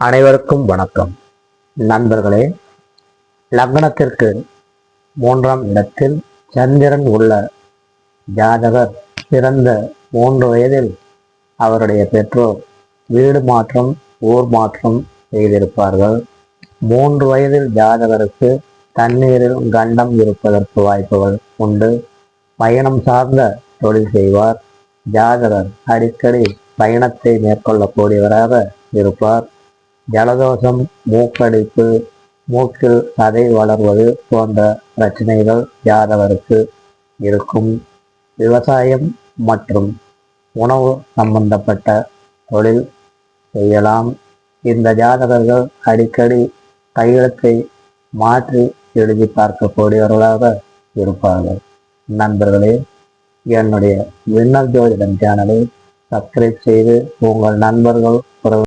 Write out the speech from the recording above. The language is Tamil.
அனைவருக்கும் வணக்கம். நண்பர்களே லக்னத்திற்கு மூன்றாம் இடத்தில் சந்திரன் உள்ள ஜாதகர் பிறந்த மூன்று வயதில் அவருடைய பெற்றோர் வீடு மாற்றம் ஊர் மாற்றம் செய்திருப்பார்கள். மூன்று வயதில் ஜாதகருக்கு தண்ணீரில் கண்டம் இருப்பதற்கு வாய்ப்புகள் உண்டு. பயணம் சார்ந்த தொழில் செய்வார். ஜாதகர் அடிக்கடி பயணத்தை மேற்கொள்ளக்கூடியவராக இருப்பார். ஜலதோஷம் மூக்கடிப்பு மூக்கில் சதை வளர்வது போன்ற பிரச்சனைகள் ஜாதகருக்கு இருக்கும். விவசாயம் மற்றும் உணவு சம்பந்தப்பட்ட தொழில் செய்யலாம். இந்த ஜாதகர்கள் அடிக்கடி கையெழுத்தை மாற்றி எழுதி பார்க்கக்கூடியவர்களாக இருப்பார்கள். நண்பர்களே என்னுடைய விண்ணல் ஜோதிடம் சேனலை சப்ஸ்கிரைப் செய்து உங்கள் நண்பர்கள் ஒரு